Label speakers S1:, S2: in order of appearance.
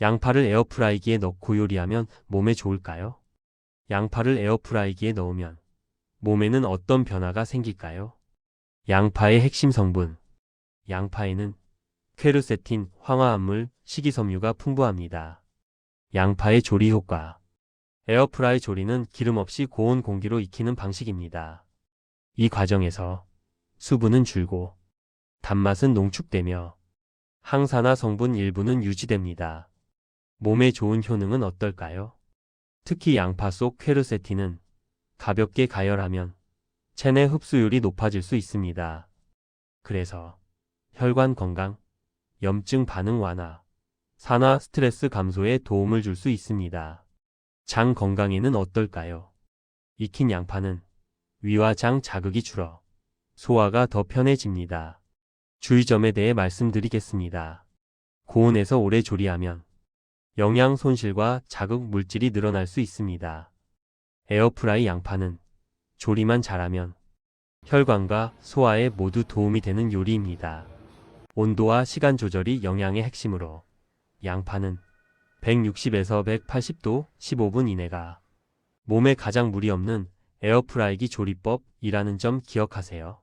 S1: 양파를 에어프라이기에 넣고 요리하면 몸에 좋을까요? 양파를 에어프라이기에 넣으면 몸에는 어떤 변화가 생길까요? 양파의 핵심 성분. 양파에는 퀘르세틴, 황화합물, 식이섬유가 풍부합니다. 양파의 조리 효과. 에어프라이 조리는 기름 없이 고온 공기로 익히는 방식입니다. 이 과정에서 수분은 줄고 단맛은 농축되며 항산화 성분 일부는 유지됩니다. 몸에 좋은 효능은 어떨까요? 특히 양파 속 퀘르세틴은 가볍게 가열하면 체내 흡수율이 높아질 수 있습니다. 그래서 혈관 건강, 염증 반응 완화, 산화 스트레스 감소에 도움을 줄 수 있습니다. 장 건강에는 어떨까요? 익힌 양파는 위와 장 자극이 줄어 소화가 더 편해집니다. 주의점에 대해 말씀드리겠습니다. 고온에서 오래 조리하면 영양 손실과 자극 물질이 늘어날 수 있습니다. 에어프라이 양파는 조리만 잘하면 혈관과 소화에 모두 도움이 되는 요리입니다. 온도와 시간 조절이 영양의 핵심으로 양파는 160에서 180도 15분 이내가 몸에 가장 무리 없는 에어프라이기 조리법이라는 점 기억하세요.